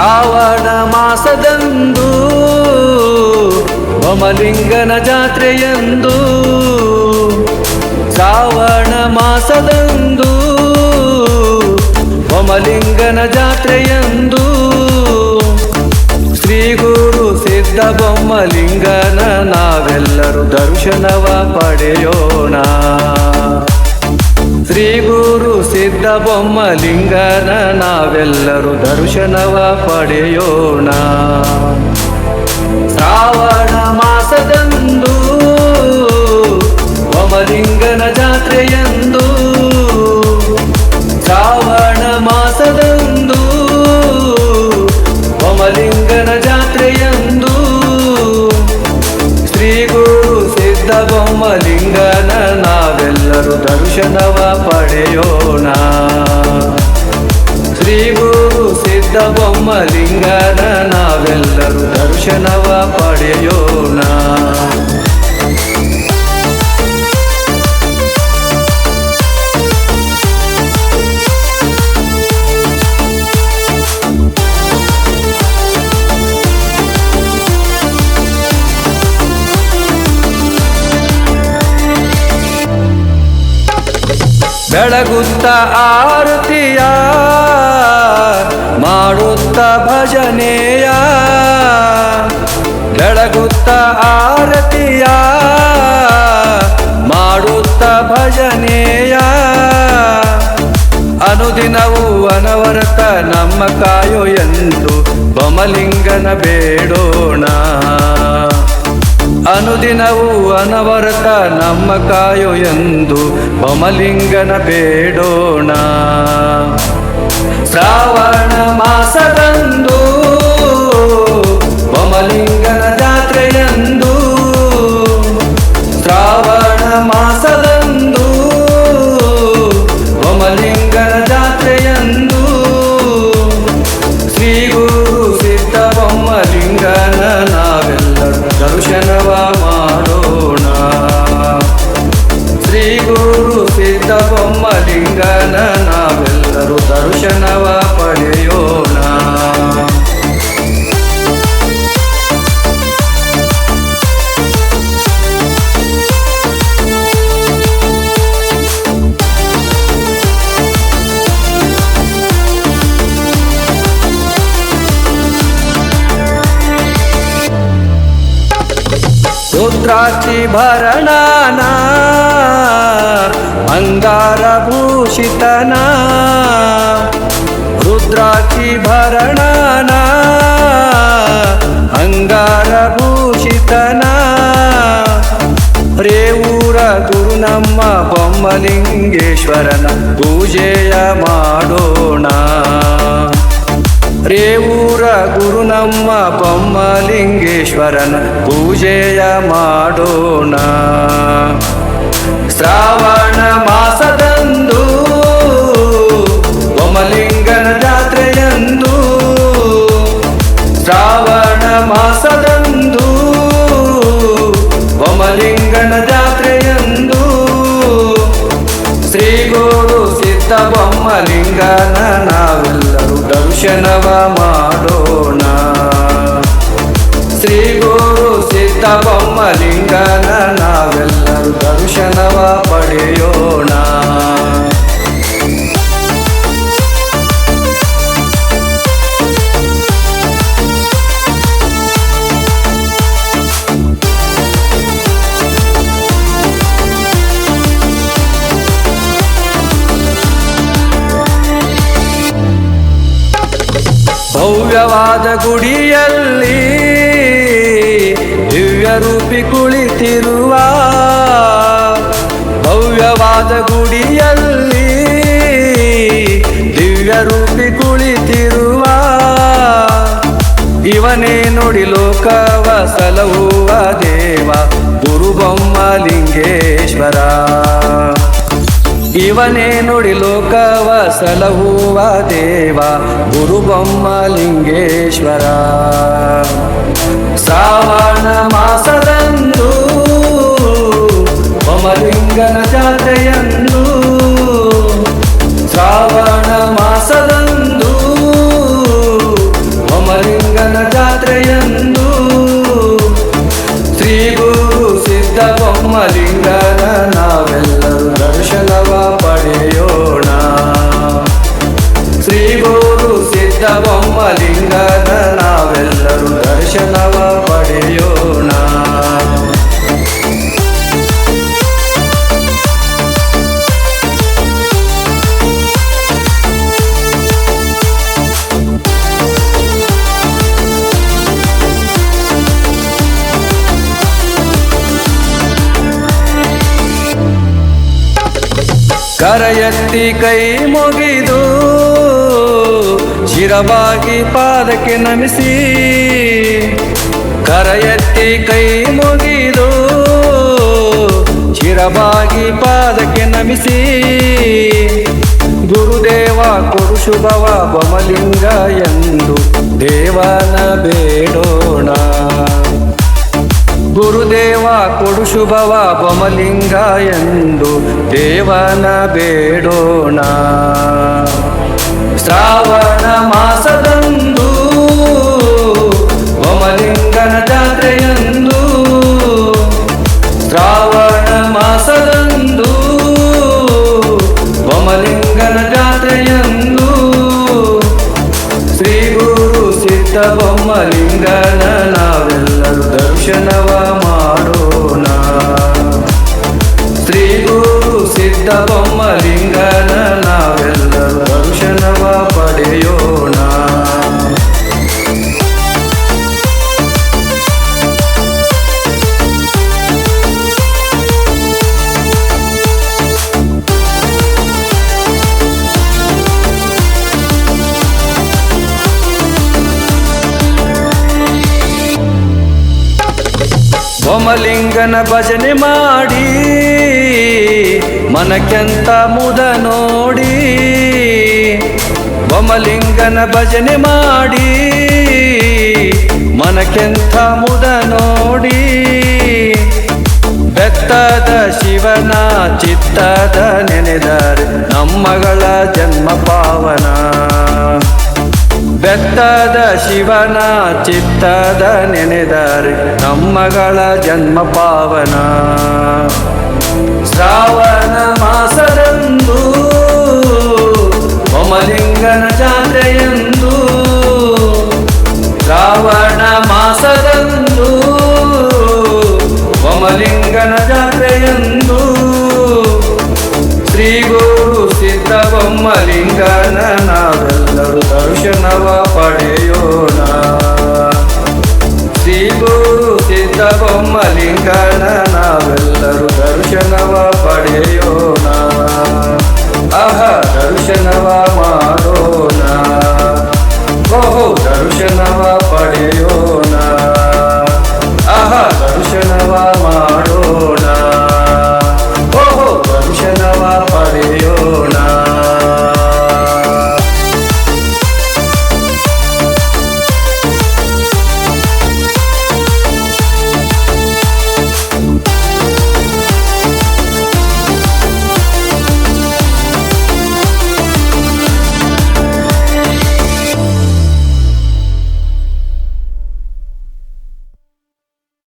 ಶ್ರಾವಣ ಮಾಸದಂದು ಒಮಲಿಂಗನ ಜಾತ್ರೆಯಂದು, ಶ್ರಾವಣ ಮಾಸದಂದು ಒಮಲಿಂಗನ ಜಾತ್ರೆಯಂದು ಶ್ರೀ ಗುರು ಸಿದ್ಧ ಬೊಮ್ಮಲಿಂಗನ ನಾವೆಲ್ಲರೂ ದರ್ಶನವ ಪಡೆಯೋಣ. ಶ್ರೀ ಗುರು ಸಿದ್ಧ ಬೊಮ್ಮಲಿಂಗನ ನಾವೆಲ್ಲರೂ ದರ್ಶನವ ಪಡೆಯೋಣ. ಶ್ರಾವಣ ಮಾಸದಂದು ಬೊಮ್ಮಲಿಂಗನ ಜಾತ್ರೆಯಂದು ಶ್ರಾವಣ ಮಾಸದಂದು ಬೊಮ್ಮಲಿಂಗನ ದರ್ಶನವ ಪಡೆಯೋಣ. ಶ್ರೀ ಗುರು ಸಿದ್ಧ ಬೊಮ್ಮಲಿಂಗನ ನಾವೆಲ್ಲರೂ ದರ್ಶನವ ಪಡೆಯೋಣ. ಬೆಳಗುತ್ತ ಆರತಿಯ, ಮಾಡುತ್ತ ಭಜನೆಯ, ಬೆಳಗುತ್ತ ಆರತಿಯ, ಮಾಡುತ್ತ ಭಜನೆಯ. ಅನುದಿನವೂ ಅನವರತ ನಮ್ಮ ಕಾಯೋ ಎಂದು ಬಮಲಿಂಗನ ಬೇಡೋಣ. ಅನುದಿನವೂ ಅನವರತ ನಮ್ಮ ಕಾಯೋ ಎಂದು ಬಮಲಿಂಗನ ಬೇಡೋಣ. ಶ್ರಾವಣ ಮಾಸದಂದು ರುದ್ರಾಕ್ಷಿ ಭರಣನ ಅಂಗಾರ ಭೂಷಿತನ ರುದ್ರಾಕ್ಷಿ ಭರಣನ ಅಂಗಾರ ಭೂಷಿತನ ರೇವೂರ ಗುರು ನಮ್ಮ ಬೊಮ್ಮಲಿಂಗೇಶ್ವರನ ಪೂಜೆಯ ಮಾಡೋಣ ರೇವೂರ ಗುರು ನಮ್ಮ ಬೊಮ್ಮಲಿಂಗೇಶ್ವರನ ಪೂಜೆಯ ಮಾಡೋಣ. ಶ್ರಾವಣ ಮಾಸದಂದು, ಬೊಮ್ಮಲಿಂಗನ ಜಾತ್ರೆಯಂದು, ಶ್ರಾವಣ ಮಾಸದಂದು, ಬೊಮ್ಮಲಿಂಗನ ಜಾತ್ರೆಯಂದು ಶ್ರೀ ಗುರು ಸಿದ್ಧ ಬೊಮ್ಮಲಿಂಗನ ನಾವೆಲ್ಲರೂ ದರ್ಶನವ ಮಾಡೋಣ. ಶ್ರೀ ಗುರು ಸಿದ್ಧ ಬೊಮ್ಮಲಿಂಗನ ನಾವೆಲ್ಲರೂ ದರ್ಶನವ ಪಡೆಯೋಣ. ಭವ್ಯವಾದ ಗುಡಿಯಲ್ಲಿ ದಿವ್ಯ ರೂಪಿ ಕುಳಿತಿರುವ ಭವ್ಯವಾದ ಗುಡಿಯಲ್ಲಿ ದಿವ್ಯ ರೂಪಿ ಕುಳಿತಿರುವ ಇವನೇ ನೋಡಿ ಲೋಕವ ಸಲಹುವ ದೇವ ಗುರು ಶಿವನೇ ನುಡಿ ಲೋಕವ ಸಲಹುವ ದೇವ ಗುರುಬೊಮ್ಮ ಲಿಂಗೇಶ್ವರ ಶ್ರಾವಣ ಮಾಸದಂದು, ಬೊಮ್ಮಲಿಂಗನ ಜಾತ್ರೆಯಂದು. ಶ್ರಾವಣ ಮಾಸದಂದು, ಬೊಮ್ಮಲಿಂಗನ ಜಾತ್ರೆಯಂದು. ಶ್ರೀ ಗುರು ಸಿದ್ಧ ಬೊಮ್ಮಲಿಂಗನ ನಾವೆಲ್ಲ ಬೊಮ್ಮಲಿಂಗನ ನಾವೆಲ್ಲರೂ ದರ್ಶನವ ಪಡೆಯೋಣ. ಕರಯತ್ತಿ ಕೈ ಮುಗಿದು ಶಿರವಾಗಿ ಪಾದಕ್ಕೆ ನಮಿಸಿ ಕರ ಎತ್ತಿ ಕೈ ಮುಗಿದು ಶಿರವಾಗಿ ಪಾದಕ್ಕೆ ನಮಿಸಿ ಗುರುದೇವ ಕೊಡು ಶುಭವ ಬಮಲಿಂಗ ಎಂದು ದೇವನ ಬೇಡೋಣ. ಗುರುದೇವ ಕೊಡು ಶುಭವ ಬಮಲಿಂಗ ಎಂದು ದೇವನ ಬೇಡೋಣ. ಶ್ರಾವಣ ಮಾಸದಂದು ಒಮಲಿಂಗನ ಜಾತ್ರೆಯಂದು, ಶ್ರಾವಣ ಮಾಸದಂದು ಒಮಲಿಂಗನ ಜಾತ್ರೆಯಂದು, ಶ್ರೀ ಗುರು ಸಿದ್ಧ ಬೊಮ್ಮಲಿಂಗನ ನಾವೆಲ್ಲರೂ ದರ್ಶನವ ಮಾಡೋಣ. ಶ್ರೀ ಗುರು ಸಿದ್ಧ ಬೊಮ್ಮಲಿಂಗನ ಬೊಮ್ಮಲಿಂಗನ ಭಜನೆ ಮಾಡಿ ಮನಕ್ಕೆಂತ ಮುದ ನೋಡಿ. ಬೊಮ್ಮಲಿಂಗನ ಭಜನೆ ಮಾಡಿ ಮನಕ್ಕೆಂಥ ಮುದ ನೋಡಿ. ಬೆತ್ತದ ಶಿವನ ಚಿತ್ತದ ನೆನೆದರೆ ನಮ್ಮಗಳ ಜನ್ಮ ಪಾವನ. ಬೆತ್ತದ ಶಿವನ ಚಿತ್ತದ ನೆನೆದರೆ ನಮ್ಮಗಳ ಜನ್ಮ ಪಾವನ. ಶ್ರಾವಣ ಮಾಸದಂದು દર્શનવા પડ્યો ના આહા દર્શનવા માં